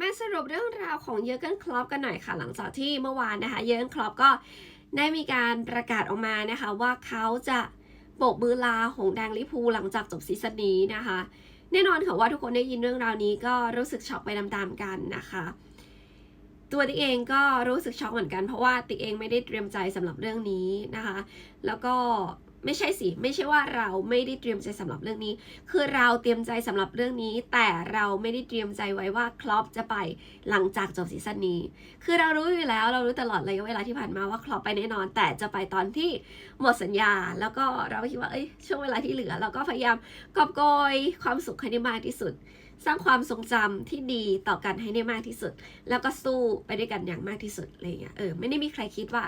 มาสรุปเรื่องราวของเยอร์เกนคลอปกันหน่อยค่ะ หลังจากที่เมื่อวานนะคะ เยอร์เกนคลอปก็ได้มีการประกาศออกมานะคะ ว่าเขาจะโบกมือลาหงแดงลิพูหลังจากจบซีซั่นนี้นะคะ แน่นอนค่ะว่าทุกคนได้ยินเรื่องราวนี้ก็รู้สึกช็อกไปตามๆกันนะคะ ตัวติ๊กเองก็รู้สึกช็อกเหมือนกันเพราะว่าติ๊กเองไม่ได้เตรียมใจสำหรับเรื่องนี้นะคะ แล้วก็ ไม่ใช่สิ ไม่ใช่ว่าเราไม่ได้เตรียมใจสำหรับเรื่องนี้ คือเราเตรียมใจสำหรับเรื่องนี้ แต่เราไม่ได้เตรียมใจไว้ว่าคลอปจะไปหลังจากจบซีซั่นนี้ คือเรารู้อยู่แล้วเรารู้ตลอดระยะเวลาที่ผ่านมาว่าคลอปไปแน่นอน แต่จะไปตอนที่หมดสัญญา แล้วก็เราคิดว่าเอ้ยช่วงเวลาที่เหลือ เราก็พยายามกอบโกยความสุขให้ได้มากที่สุด สร้างความทรงจำที่ดีต่อกันให้ได้มากที่สุด แล้วก็สู้ไปด้วยกันอย่างมากที่สุดอะไรเงี้ยเออไม่ได้มีใครคิดว่า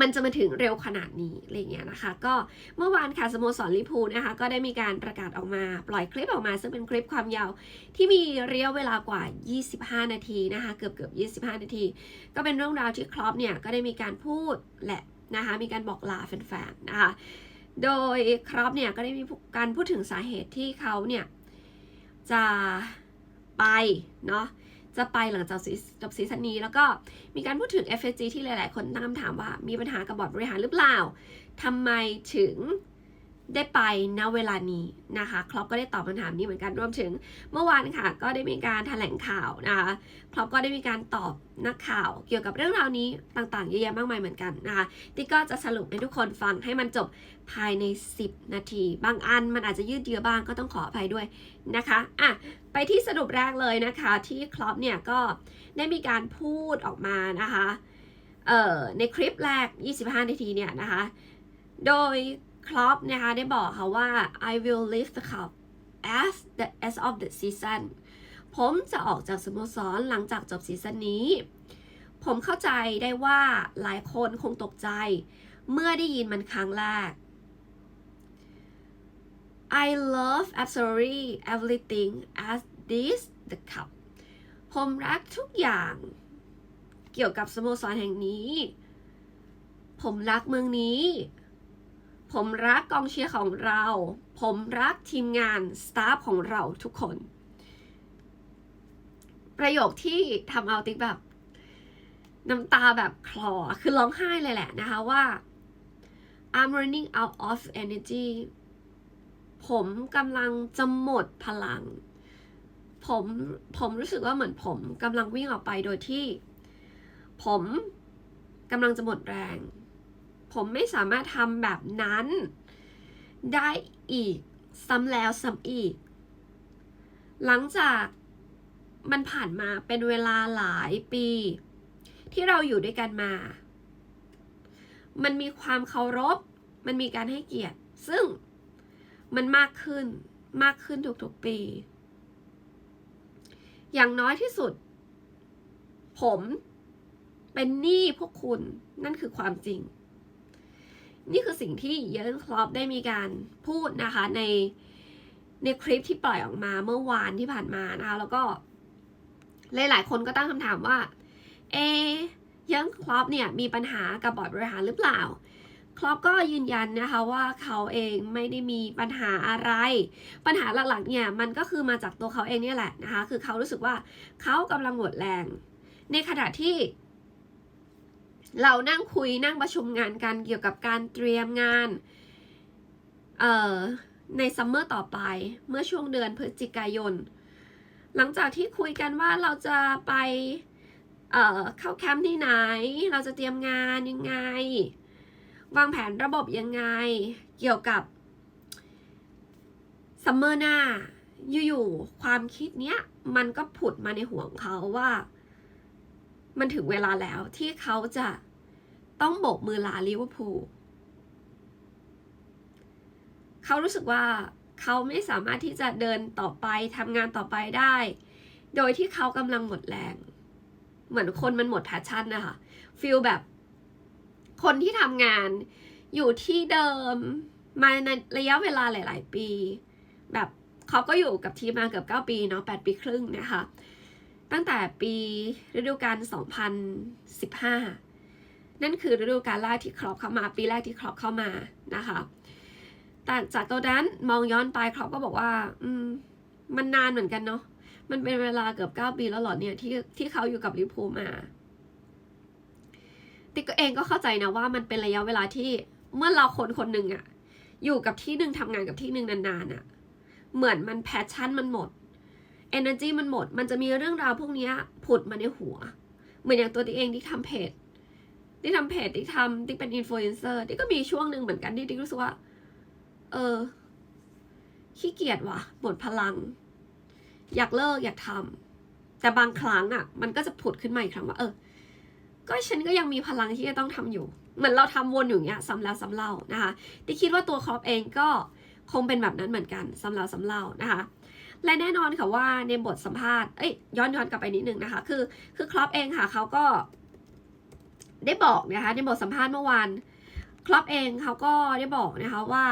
มันจะมาถึงเร็วขนาดนี้อะไรเงี้ยนะคะ ก็เมื่อวานค่ะสโมสรลิพูนะคะ ก็ได้มีการประกาศออกมาปล่อยคลิปออกมา ซึ่งเป็นคลิปความยาวที่มีระยะเวลากว่า 25 นาทีนะคะ เกือบเกือบ25 นาที ก็เป็นเรื่องราวที่ครอปเนี่ยก็ได้มีการพูดแหละนะคะ มีการบอกลาแฟนๆนะคะ โดยครอปเนี่ยก็ได้มีการพูดถึงสาเหตุที่เขาเนี่ยจะไปเนาะ จะไปหลังจากจบซีซั่นนี้ แล้วก็มีการพูดถึง FSG ที่หลาย ๆ คนตั้งคำถามว่ามีปัญหากับบอร์ดบริหารหรือเปล่าทำไมถึง ได้ไปณเวลานี้นะคะครอปก็ได้ตอบคำถามนี้เหมือนกันรวมถึงเมื่อวานค่ะ ก็ได้มีการแถลงข่าวนะคะครอปก็ได้มีการตอบนักข่าวเกี่ยวกับเรื่องราวนี้ต่างๆเยอะแยะมากมายเหมือนกันนะคะที่ก็จะสรุปให้ทุกคนฟังให้มันจบภายใน 10 นาที บางอันมันอาจจะยืดเยื้อบ้างก็ต้องขออภัยด้วยนะคะอะไปที่สรุปแรกเลยนะคะที่คลอปเนี่ยก็ได้มีการพูดออกมานะคะเอ่อในคลิปแรก 25 นาทีเนี่ยนะคะโดย คลอปนะคะได้บอกค่ะว่า I will leave the club as the as of the season ผมจะออกจากสโมสรหลังจากจบซีซั่นนี้ ผมเข้าใจได้ว่าหลายคนคงตกใจ เมื่อได้ยินมันครั้งแรก I love absolutely everything as this the cup ผมรักทุกอย่างเกี่ยวกับสโมสรแห่งนี้ ผมรักเมืองนี้ ผมรักกองเชียร์ของเรา ผมรักทีมงานสตาฟของเราทุกคน ประโยคที่ทำเอาติ๊กแบบน้ำตาแบบคลอ คือร้องไห้เลยแหละนะคะว่า I'm running out of energy ผมกำลังจะหมดพลัง ผม ผมรู้สึกว่าเหมือนผมกำลังวิ่งออกไปโดยที่ ผมกำลังจะหมดแรง ผมไม่สามารถทำแบบนั้น ได้อีกซ้ำแล้วซ้ำอีก หลังจากมันผ่านมาเป็นเวลาหลายปี ที่เราอยู่ด้วยกันมา มันมีความเคารพ มันมีการให้เกียรติ ซึ่งมันมากขึ้นมากขึ้นทุกๆปี อย่างน้อยที่สุด ผมเป็นหนี้พวกคุณนั่นคือความจริง นี่คือสิ่งที่เยอร์นคลอปได้มีการพูดนะคะในในคลิปที่ปล่อยออกมาเมื่อวานที่ผ่านมานะคะแล้วก็หลายๆคนก็ตั้งคำถามว่า เอเยอร์คลอปเนี่ยมีปัญหากับบอร์ดบริหารหรือเปล่าคลอปก็ยืนยันนะคะว่าเขาเองไม่ได้มีปัญหาอะไร ปัญหาหลักๆเนี่ยมันก็คือมาจากตัวเขาเองเนี่ยแหละนะคะ คือเขารู้สึกว่าเขากำลังหมดแรง ในขณะที่ เรานั่งคุยนั่งประชุมงานกันเกี่ยวกับการเตรียมงานเอ่อในซัมเมอร์ต่อไปเมื่อช่วงเดือนพฤศจิกายน หลังจากที่คุยกันว่าเราจะไปเอ่อเข้าแคมป์ที่ไหน เราจะเตรียมงานยังไง วางแผนระบบยังไง เกี่ยวกับซัมเมอร์หน้าอยู่ๆความคิดเนี้ย มันก็ผุดมาในหัวของเขาว่า มันถึงเวลาแล้วที่เขาจะต้องโบกมือลาลิเวอร์พูลเขารู้สึกว่าเขาไม่สามารถที่จะเดินต่อไปทำงานต่อไปได้ โดยที่เขากำลังหมดแรง เหมือนคนมันหมดแพชชั่นนะคะฟีลแบบคนที่ทำงานอยู่ที่เดิมมาในระยะเวลาหลาย ๆ ปี แบบเขาก็อยู่กับทีมมาเกือบ9ปีเนาะ8ปีครึ่งนะคะ ตั้งแต่ปีฤดูกาล 2015 นั่นคือฤดูกาลแรกที่ครอปเข้ามา ปีแรกที่ครอปเข้ามานะคะแต่จากตัวนั้นมองย้อนไปครอปก็บอกว่า อืม มันนานเหมือนกันเนาะมันเป็นเวลาเกือบเก้าปีแล้วหรอเนี่ยที่ที่เขาอยู่กับลิพูมาติ๊กเองก็เข้าใจนะว่ามันเป็นระยะเวลาที่เมื่อเราคนคนหนึ่งอะอยู่กับที่หนึ่งทำงานกับที่หนึ่งนานๆอะเหมือนมันแพชชั่นมันหมด energy มันหมด มันจะมีเรื่องราวพวกนี้ผุดมาในหัว เหมือนอย่างตัวติ๊กเองที่ทำเพจที่ทำเพจที่ทำที่เป็นอินฟลูเอนเซอร์ที่ก็มีช่วงหนึ่งเหมือนกันที่ติ๊กรู้สึกว่า เออ ขี้เกียจว่ะหมดพลัง อยากเลิกอยากทำแต่บางครั้งอะ มันก็จะผุดขึ้นมาอีกครั้งว่า เออ ก็ฉันก็ยังมีพลังที่จะต้องทำอยู่ เหมือนเราทำวนอยู่เงี้ยซ้ำแล้วซ้ำเล่านะคะที่คิดว่าตัวครอปเองก็คงเป็นแบบนั้นเหมือนกันซ้ำแล้วซ้ำเล่านะคะ และแน่นอนค่ะว่าในบทสัมภาษณ์เอ้ยย้อนย้อนกลับไปนิดนึงนะคะ คือคือครอปเองค่ะเขาก็ได้บอกนะคะในบทสัมภาษณ์เมื่อวานครอปเองเขาก็ได้บอกนะคะว่า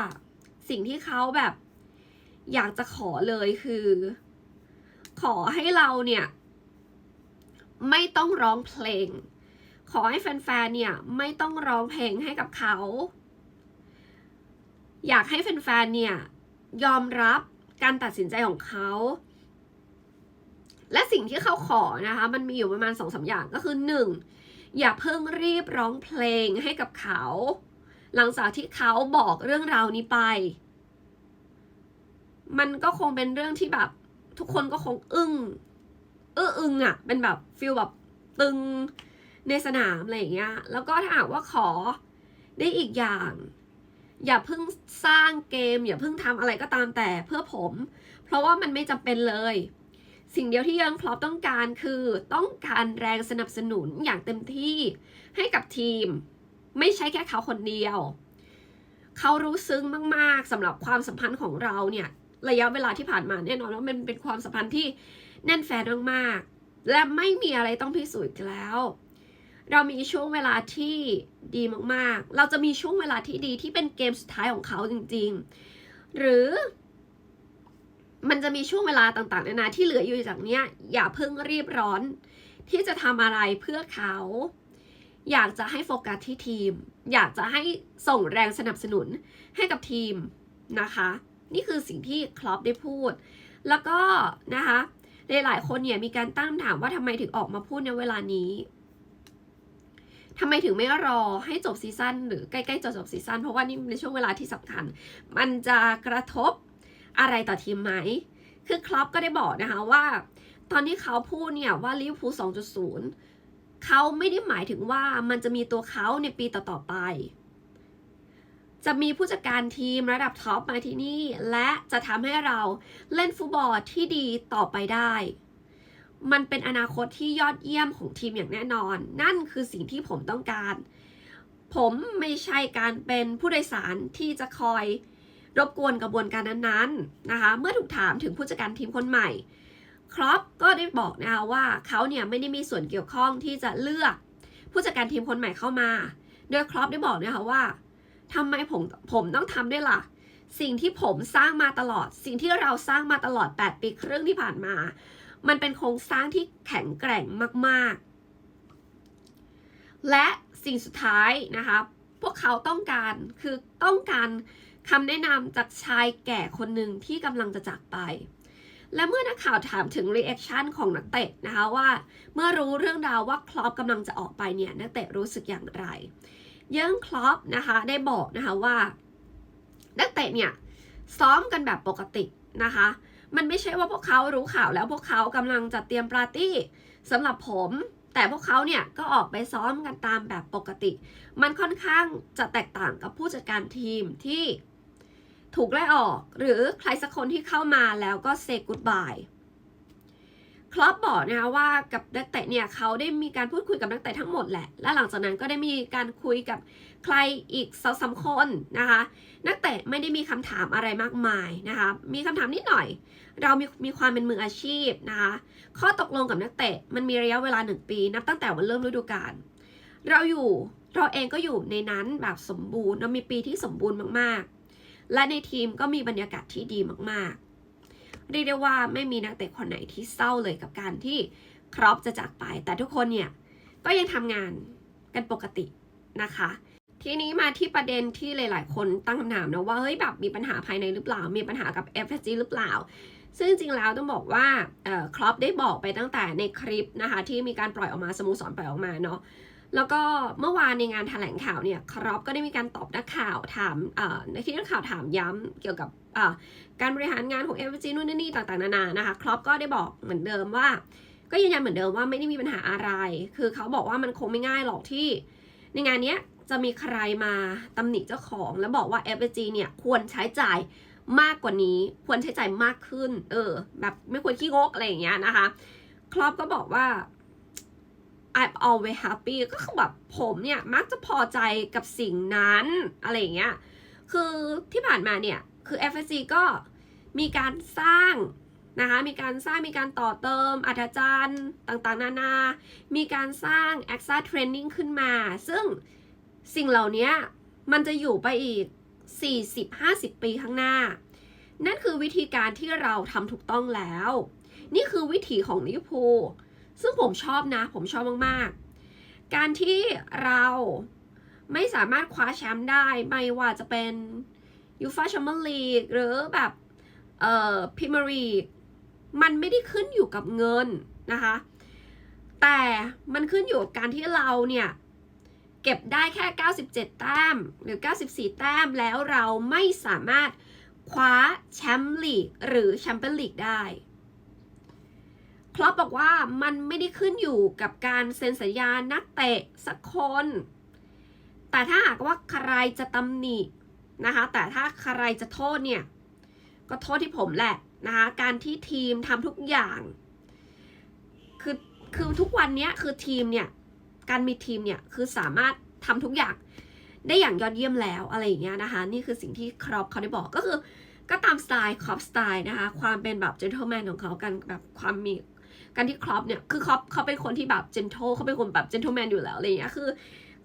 สิ่งที่เขาแบบอยากจะขอเลยคือ ขอให้เราเนี่ย ไม่ต้องร้องเพลง ขอให้แฟนๆเนี่ย ไม่ต้องร้องเพลงให้กับเขา อยากให้แฟนๆเนี่ย ยอมรับ การตัดสินใจของเขา และสิ่งที่เขาขอนะคะ มันมีอยู่ประมาณสองสาอย่างก็คือหนึ่งอย่าเพิ่งรีบร้องเพลงให้กับเขา หลังจากที่เขาบอกเรื่องราวนี้ไป มันก็คงเป็นเรื่องที่แบบ ทุกคนก็คงอึ้งเอออึงอะ่ะ เป็นแบบฟิลแบบตึงในสนามอะไรอย่างเงี้ย แล้วก็ถ้าหากว่าขอได้อีกอย่าง อย่าเพิ่งสร้างเกม อย่าเพิ่งทำอะไรก็ตามแต่เพื่อผม เพราะว่ามันไม่จำเป็นเลย สิ่งเดียวที่เยังคลอปต้องการคือต้องการแรงสนับสนุนอย่างเต็มที่ให้กับทีม ไม่ใช่แค่เขาคนเดียว เขารู้ซึ้งมาก ๆสำหรับความสัมพันธ์ของเราเนี่ยระยะเวลาที่ผ่านมาแน่นอนว่ามันเป็นความสัมพันธ์ที่แน่นแฟนมากๆและไม่มีอะไรต้องพิสูจน์แล้ว เรามีช่วงเวลาที่ดีมากๆ เราจะมีช่วงเวลาที่ดีที่เป็นเกมสุดท้ายของเขาจริง ๆ หรือ มันจะมีช่วงเวลาต่างๆนานาที่เหลืออยู่จากเนี้ย อย่าเพิ่งรีบร้อน ที่จะทำอะไรเพื่อเขา อยากจะให้โฟกัสที่ทีม อยากจะให้ส่งแรงสนับสนุนให้กับทีมนะคะ นี่คือสิ่งที่คลอปได้พูด แล้วก็นะคะหลายๆคนเนี่ยมีการตั้งถามว่าทำไมถึงออกมาพูดในเวลานี้ ทำไมถึงไม่รอให้จบซีซั่นหรือใกล้ๆจะจบซีซั่นเพราะว่านี่ในช่วงเวลาที่สำคัญ มันจะกระทบอะไรต่อทีมไหม คือคลอปก็ได้บอกนะคะว่า ตอนที่เขาพูดเนี่ยว่าลิเวอร์พูล2.0 เขาไม่ได้หมายถึงว่ามันจะมีตัวเขาในปีต่อๆไป จะมีผู้จัดการทีมระดับท็อปมาที่นี่ และจะทำให้เราเล่นฟุตบอลที่ดีต่อไปได้ มันเป็นอนาคตที่ยอดเยี่ยมของทีมอย่างแน่นอน นั่นคือสิ่งที่ผมต้องการ ผมไม่ใช่การเป็นผู้โดยสารที่จะคอยรบกวนกระบวนการนั้นๆนะคะ เมื่อถูกถามถึงผู้จัดการทีมคนใหม่ ครอปก็ได้บอกนะคะว่าเขาเนี่ยไม่ได้มีส่วนเกี่ยวข้องที่จะเลือกผู้จัดการทีมคนใหม่เข้ามา โดยครอปได้บอกนะคะว่าทำไมผมผมต้องทำด้วยล่ะ สิ่งที่ผมสร้างมาตลอด สิ่งที่เราสร้างมาตลอด 8 ปีครึ่งที่ผ่านมา มันเป็นโครงสร้างที่แข็งแกร่งมากๆ และสิ่งสุดท้ายนะคะ พวกเขาต้องการคือต้องการคำแนะนำจากชายแก่คนหนึ่งที่กำลังจะจากไป และเมื่อนักข่าวถามถึงรีแอคชั่นของนักเตะนะคะว่าเมื่อรู้เรื่องราวว่าคลอปกำลังจะออกไปเนี่ยนักเตะรู้สึกอย่างไร เยิ่งคลอปนะคะได้บอกนะคะว่า นักเตะเนี่ยซ้อมกันแบบปกตินะคะ มันไม่ใช่ว่าพวกเขารู้ข่าวแล้วพวกเขากำลังจัดเตรียมปาร์ตี้สำหรับผม แต่พวกเขาเนี่ยก็ออกไปซ้อมกันตามแบบปกติ มันค่อนข้างจะแตกต่างกับผู้จัดการทีมที่ถูกไล่ออก หรือใครสักคนที่เข้ามาแล้วก็เซกูดบาย คลอปบอกนะคะว่ากับนักเตะเนี่ยเขาได้มีการพูดคุยกับนักเตะทั้งหมดแหละ และหลังจากนั้นก็ได้มีการคุยกับใครอีกสองสาคนนะคะ นักเตะไม่ได้มีคำถามอะไรมากมายนะคะ มีคำถามนิดหน่อย เรามีมีความเป็นมืออาชีพนะคะ ข้อตกลงกับนักเตะมันมีระยะเวลาหนึ่งปี นับตั้งแต่วันเริ่มฤดูกาล เราอยู่เราเองก็อยู่ในนั้นแบบสมบูรณ์ เรามีปีที่สมบูรณ์มากๆ และในทีมก็มีบรรยากาศที่ดีมากๆ เรียกได้ว่าไม่มีนักเตะคนไหนที่เศร้าเลยกับการที่ครอปจะจากไป แต่ทุกคนเนี่ยก็ยังทำงานกันปกตินะคะ ทีนี้มาที่ประเด็นที่หลาย ๆ คนตั้งคำถามนะว่าเฮ้ยแบบมีปัญหาภายในหรือเปล่า มีปัญหากับ f อ g หรือเปล่า ซึ่งจริงๆแล้วต้องบอกว่าครอปได้บอกไปตั้งแต่ในคลิปนะคะที่มีการปล่อยออกมาสโมสรปล่อยออกมาเนาะ แล้วก็เมื่อวานในงานแถลงข่าวเนี่ยครอปก็ได้มีการตอบนักข่าวถามอ่อในที่นักข่าวถามย้ำเกี่ยวกับการบริหารงานของเอฟจีนู่นนนี่ต่างๆนานานะคะครอปก็ได้บอกเหมือนเดิมว่า ก็ยืนยันเหมือนเดิมว่าไม่ได้มีปัญหาอะไร คือเขาบอกว่ามันคงไม่ง่ายหรอกที่ ในงานเนี้ยจะมีใครมาตำหนิเจ้าของ แล้วบอกว่า f อ g เนี่ยควรใช้จ่ายมากกว่านี้ ควรใช้จ่ายมากขึ้น เออ แบบไม่ควรขี้งกอะไรอย่างเงี้ยนะคะครอปก็บอกว่า I'm always happy ก็คือแบบผมเนี่ยมักจะพอใจกับสิ่งนั้น อะไรอย่างเงี้ย คือที่ผ่านมาเนี่ย คือ FSC ก็มีการสร้างนะคะ มีการสร้าง มีการต่อเติม อัธจารย์ต่างๆ นานา มีการสร้าง AXA Training ขึ้นมา ซึ่งสิ่งเหล่านี้มันจะอยู่ไปอีก 40-50 ปีข้างหน้า นั่นคือวิธีการที่เราทำถูกต้องแล้ว นี่คือวิถีของลิเวอร์พูล ซึ่งผมชอบนะ ผมชอบมากๆ การที่เราไม่สามารถคว้าแชมป์ได้ ไม่ว่าจะเป็นยูฟาแชมเปี้ยนลีกหรือแบบเอ่อพรีเมียร์ลีกมันไม่ได้ขึ้นอยู่กับเงินนะคะ แต่มันขึ้นอยู่กับการที่เราเนี่ยเก็บได้แค่ 97 แต้มหรือ 94 แต้มแล้วเราไม่สามารถคว้าแชมป์ลีกหรือแชมเปี้ยนลีกได้ ครอปบอกว่ามันไม่ได้ขึ้นอยู่กับการเซ็นสัญญานักเตะสักคน แต่ถ้าหากว่าใครจะตำหนินะคะ แต่ถ้าใครจะโทษเนี่ย ก็โทษที่ผมแหละนะคะ การที่ทีมทำทุกอย่าง คือคือทุกวันนี้คือทีมเนี่ยการมีทีมเนี่ยคือสามารถทำทุกอย่างได้อย่างยอดเยี่ยมแล้วอะไรอย่างเงี้ยนะคะ นี่คือสิ่งที่ครอปเขาได้บอกก็คือก็ตามสไตล์ครอปสไตล์นะคะ ความเป็นแบบ gentleman ของเขากันแบบความมี การที่ครอปเนี่ยคือครอปเขาเป็นคนที่แบบ gentle เขาเป็นคนแบบ gentleman อยู่แล้วอะไรอย่างเงี้ยคือ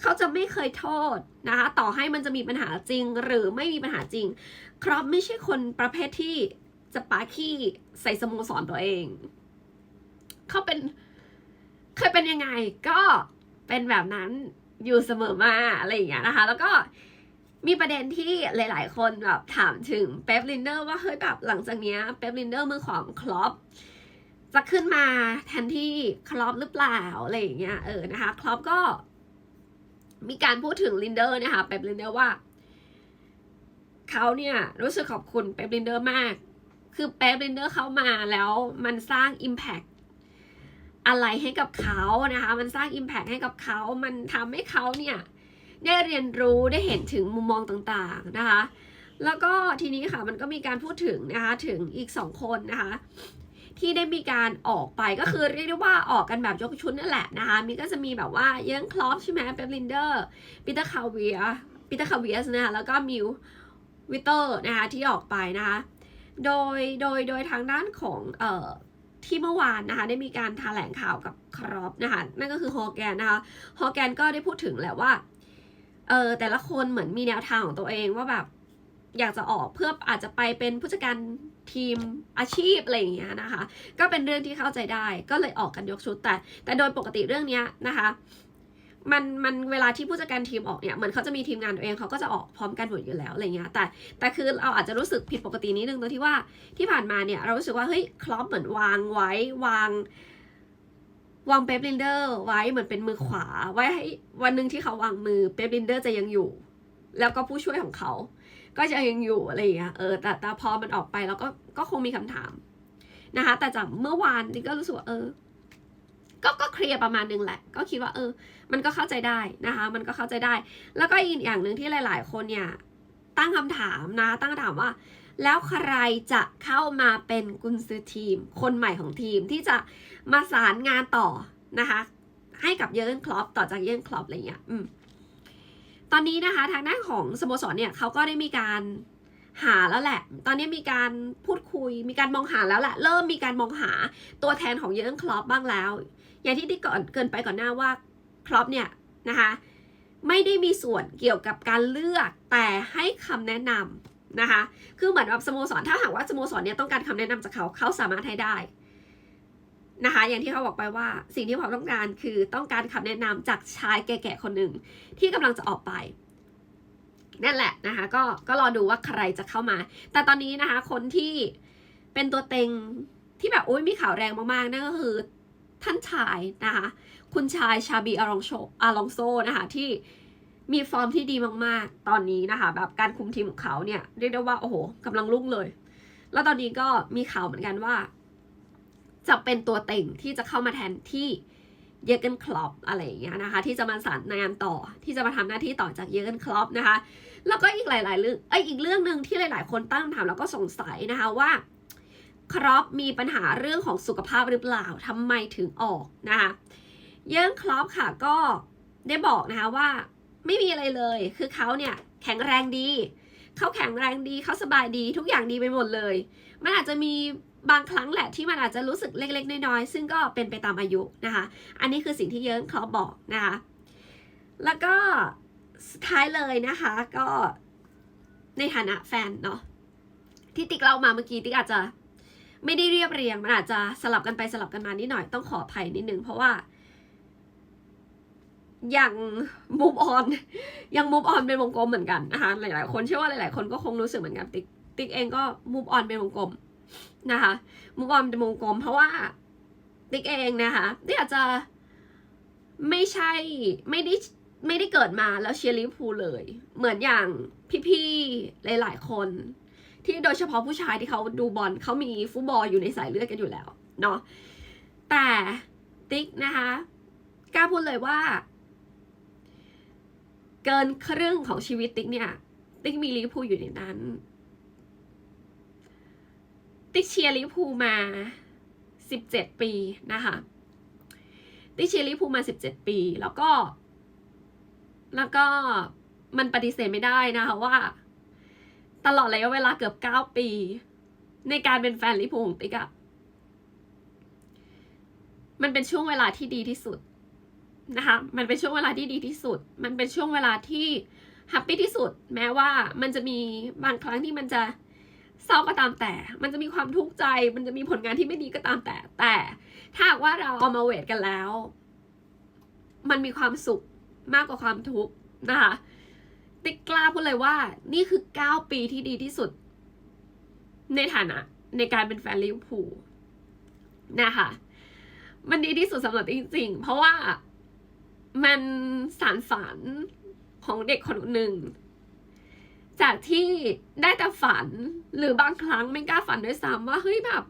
เขาจะไม่เคยโทษนะคะต่อให้มันจะมีปัญหาจริงหรือไม่มีปัญหาจริง ครอปไม่ใช่คนประเภทที่จะปาขี้ใส่สโมสรตัวเองเขาเป็นเคยเป็นยังไงก็เป็นแบบนั้นอยู่เสมอมาอะไรอย่างเงี้ยนะคะ แล้วก็มีประเด็นที่หลาย ๆ คนแบบถามถึงเป๊ปลินเดอร์ว่าเฮ้ยแบบหลังจากเนี้ยเป๊ปลินเดอร์มือของคลอป จะขึ้นมาแทนที่คลอปหรือเปล่าอะไรอย่างเงี้ยเออนะคะคลอปก็ มีการพูดถึงลินเดอร์นะคะเป๊ปลินเดอร์ว่าเขาเนี่ยรู้สึกขอบคุณเป๊ปลินเดอร์มาก คือเป๊ปลินเดอร์เข้ามาแล้วมันสร้าง Impact อะไรให้กับเขานะคะ มันสร้าง Impact ให้กับเขา มันทำให้เขาเนี่ยได้เรียนรู้ได้เห็นถึงมุมมองต่างๆนะคะ แล้วก็ทีนี้ค่ะมันก็มีการพูดถึงนะคะถึงอีกสองคนนะคะ ที่ได้มีการออกไปก็คือเรียกได้ว่าออกกันแบบยกชุดนั่นแหละนะคะมีก็จะมีแบบว่าเยังคลอปใช่ไหมเปปลินเดอร์ปีเตอร์คาเวียปีเตอร์คาเวียสนะคะแล้วก็มิววิเตอร์นะคะที่ออกไปนะคะโดยโดยโดยทางด้านของเอ่อที่เมื่อวานนะคะได้มีการแถลงข่าวกับครอปนะคะนั่นก็คือฮอแกนนะคะฮอแกนก็ได้พูดถึงแหละว่าเออแต่ละคนเหมือนมีแนวทางของตัวเองว่าแบบอยากจะออกเพื่ออาจจะไปเป็นผู้จัดการ ทีมอาชีพอะไรอย่างเงี้ยนะคะ ก็เป็นเรื่องที่เข้าใจได้ก็เลยออกกันยกชุดแต่ แต่โดยปกติเรื่องเนี้ยนะคะมันมันเวลาที่ผู้จัดการทีมออกเนี่ยเหมือนเขาจะมีทีมงานตัวเองเขาก็จะออกพร้อมกันหมดอยู่แล้วอะไรเงี้ยแต่แต่คือเราอาจจะรู้สึกผิดปกตินิดนึงตรงที่ว่าที่ผ่านมาเนี่ยเรารู้สึกว่าเฮ้ยคลอปเหมือนวางไว้วางวางเป๊ปลินเดอร์ไว้เหมือนเป็นมือขวา ไว้ให้วันหนึ่งที่เขาวางมือเป๊ปลินเดอร์จะยังอยู่ แล้วก็ผู้ช่วยของเขา ก็จะยังอยู่อะไรอย่างเงี้ยเออแต่แต่พอมันออกไปแล้วก็ก็คงมีคำถามนะคะ แต่จากเมื่อวานนี่ก็รู้สึกว่าเออ ก็ก็เคลียร์ประมาณนึงแหละ ก็คิดว่าเออ มันก็เข้าใจได้นะคะ มันก็เข้าใจได้ แล้วก็อีกอย่างหนึ่งที่หลาย ๆ คนเนี่ย ตั้งคำถามนะ ตั้งคำถามว่า แล้วใครจะเข้ามาเป็นกุนซือทีม คนใหม่ของทีมที่จะมาสารงานต่อนะคะ ให้กับเยอร์เกนคลอปต่อจากเยอร์เกนคลอปอะไรเงี้ยอืม ตอนนี้นะคะทางด้านของสโมสรเนี่ยเขาก็ได้มีการหาแล้วแหละ ตอนนี้มีการพูดคุย มีการมองหาแล้วแหละ เริ่มมีการมองหาตัวแทนของเยอร์เกนคลอปบ้างแล้ว อย่างที่ที่ก่อนเกินไปก่อนหน้าว่าครอปเนี่ยนะคะไม่ได้มีส่วนเกี่ยวกับการเลือกแต่ให้คำแนะนำนะคะ คือเหมือนแบบสโมสรถ้าหากว่าสโมสรเนี่ยต้องการคำแนะนำจากเขาเขาสามารถให้ได้ นะคะ อย่างที่เขาบอกไปว่าสิ่งที่เขาต้องการคือต้องการคำแนะนำจากชายแก่ๆคนหนึ่งที่กำลังจะออกไปนั่นแหละนะคะก็ก็รอดูว่าใครจะเข้ามา แต่ตอนนี้นะคะ คนที่เป็นตัวเต็งที่แบบโอ้ยมีข่าวแรงมากๆนั่นก็คือท่านชายนะคะ คุณชายชาบีอารองโชอาลองโซนะคะที่มีฟอร์มที่ดีมากๆ ตอนนี้นะคะ แบบการคุมทีมของเขาเนี่ยเรียกได้ว่าโอ้โหกำลังรุ่งเลย แล้วตอนนี้ก็มีข่าวเหมือนกันว่า จะเป็นตัวเต็งที่จะเข้ามาแทนที่เยอร์เกนคลอปอะไรอย่างเงี้ยนะคะ ที่จะมาสานงานต่อที่จะมาทำหน้าที่ต่อจากเยอร์เกนคลอปนะคะ แล้วก็อีกหลาย ๆ เรื่องเอ้อีกเรื่องหนึ่งที่หลาย ๆ คนตั้งคำถามแล้วก็สงสัยนะคะว่าครอปมีปัญหาเรื่องของสุขภาพหรือเปล่าทำไมถึงออกนะคะเยื่งครอปค่ะก็ได้บอกนะคะว่าไม่มีอะไรเลย คือเขาเนี่ยแข็งแรงดีเขาแข็งแรงดีเขาสบายดีทุกอย่างดีไปหมดเลย มันอาจจะมี บางครั้งแหละที่มันอาจจะรู้สึกเล็ก ๆ น้อยๆซึ่งก็เป็นไปตามอายุนะคะ อันนี้คือสิ่งที่เยิร์งครอปบอกนะคะ แล้วก็สุดท้ายเลยนะคะก็ในฐานะแฟนเนาะที่ติ๊กเล่ามาเมื่อกี้ติ๊กอาจจะไม่ได้เรียบเรียง มันอาจจะสลับกันไปสลับกันมานิดหน่อยต้องขออภัยนิดนึงเพราะว่ายังมูฟออนยังมูฟออนเป็นวงกลมเหมือนกันนะคะหลาย ๆ คนเชื่อว่าหลาย ๆ คนก็คงรู้สึกเหมือนกันติ๊กติ๊กเองก็มูฟออนเป็นวงกลม นะคะมูฟออนเป็นวงกลมเพราะว่าติ๊กเองนะคะติ๊กอาจจะไม่ใช่ไม่ได้ไม่ได้เกิดมาแล้วเชียร์ลิเวอร์พูลเลย เหมือนอย่างพี่ๆหลาย ๆ คน ที่โดยเฉพาะผู้ชายที่เขาดูบอลเขามีฟุตบอลอยู่ในสายเลือดกันอยู่แล้วเนาะแต่ติ๊กนะคะกล้าพูดเลยว่า เกินครึ่งของชีวิตติ๊กเนี่ย ติ๊กมีลิเวอร์พูลอยู่ในนั้น ติ๊กเชียร์ลิพูมาสิบเจ็ดปีนะคะ ติ๊กเชียร์ลิพูมาสิบเจ็ดปี แล้วก็ แล้วก็มันปฏิเสธไม่ได้นะคะว่า ตลอดระยะเวลาเกือบเก้าปี ในการเป็นแฟนลิพูของติ๊กอะมันเป็นช่วงเวลาที่ดีที่สุดนะคะ มันเป็นช่วงเวลาที่ดีที่สุด มันเป็นช่วงเวลาที่แฮปปี้ที่สุด แม้ว่ามันจะมีบางครั้งที่มันจะ ร้าก็ตามแต่ มันจะมีความทุกข์ใจ มันจะมีผลงานที่ไม่ดีก็ตามแต่ แต่ถ้าหากว่าเราเอามาเวทกันแล้ว มันมีความสุขมากกว่าความทุกข์นะคะ ติ๊กกล้าพูดเลยว่า นี่คือ 9 ปีที่ดีที่สุด ในฐานะ ในการเป็นแฟนลิเวอร์พูลนะคะมันดีที่สุดสำหรับจริงๆ เพราะว่ามันสารฝันของเด็กคนหนึ่ง จากที่ได้แต่ฝันหรือบางครั้งไม่กล้าฝันด้วยซ้ำว่าเฮ้ยแบบ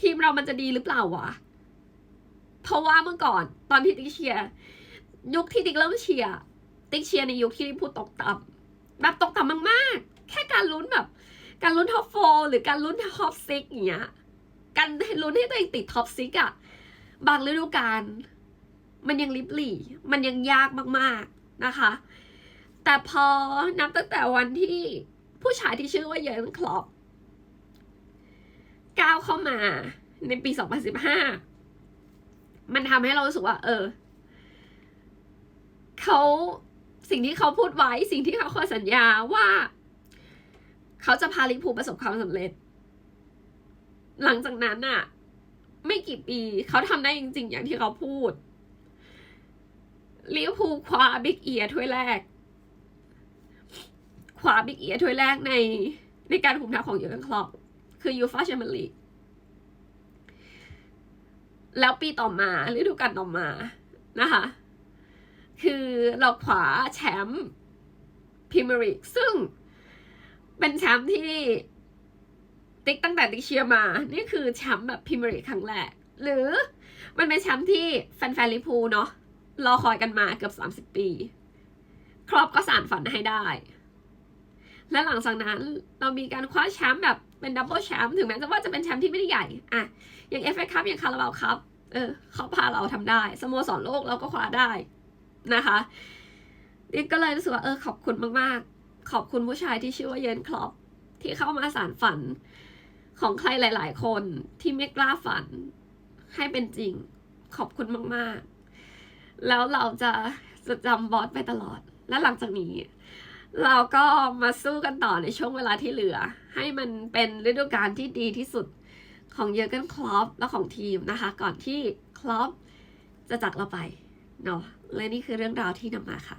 ทีมเรามันจะดีหรือเปล่าวะ เพราะว่าเมื่อก่อนตอนที่ติ๊กเชียร์ยุคที่ติ๊กเริ่มเชียร์ติ๊กเชียร์ในยุคที่ลิพูลตกต่ำแบบตกต่ำมากๆ แค่การลุ้นแบบ การลุ้นท็อปโฟหรือการลุ้นท็อปซิกอย่างเงี้ยการลุ้นให้ตัวเองติดท็อปซิกอะบางฤดูกาลมันยังลิบหลี่ มันยังยากมากๆนะคะ แต่พอนับตั้งแต่วันที่ผู้ชายที่ชื่อว่าเยอร์นคลอปก้าวเข้ามาในปี 2015 มันทำให้เรารู้สึกว่า เออ เขาสิ่งที่เขาพูดไว้ สิ่งที่เขาเคยสัญญาว่า เขาจะพาลิพูประสบความสำเร็จ หลังจากนั้นน่ะไม่กี่ปีเขาทำได้จริง ๆ อย่างที่เขาพูดลิเวอร์พูลคว้าบิ๊กเอียถ้วยแรก คว้าบิ๊กเอียถ้วยแรกในในการคุมทัพของเยอร์เกนคลอปคือยูฟาแชมเปี้ยนลีกแล้วปีต่อมาฤดูกาลต่อมานะคะ คือเราขวาแชมป์พรีเมียร์ลีกซึ่งเป็นแชมป์ที่ติ๊กตั้งแต่ติ๊กเชียร์มา นี่คือแชมป์แบบพรีเมียร์ลีกครั้งแรก หรือมันเป็นแชมป์ที่แฟนๆลิพูเนาะรอคอยกันมาเกือบ30ปี ครอบก็สานฝันให้ได้ และหลังจากนั้นเรามีการคว้าแชมป์แบบเป็นดับเบิลแชมป์ถึงแม้จะว่าจะเป็นแชมป์ที่ไม่ได้ใหญ่อะอย่างเอฟเอคัพอย่างคาราบาวคัพเออเขาพาเราทำได้สโมสรโลกเราก็คว้าได้นะคะนี่ก็เลยรู้สึกว่าเออขอบคุณมากๆ ขอบคุณผู้ชายที่ชื่อว่าเยนคลอปที่เข้ามาสารฝันของใครหลาย ๆ คนที่ไม่กล้าฝันให้เป็นจริง ขอบคุณมากๆ แล้วเราจะจะจำบอสไปตลอด และหลังจากนี้ เราก็มาสู้กันต่อในช่วงเวลาที่เหลือ ให้มันเป็นฤดูกาลที่ดีที่สุดของเยอร์เกนคลอปและของทีมนะคะ ก่อนที่คลอปจะจากเราไปเนาะและนี่คือเรื่องราวที่นำมาค่ะ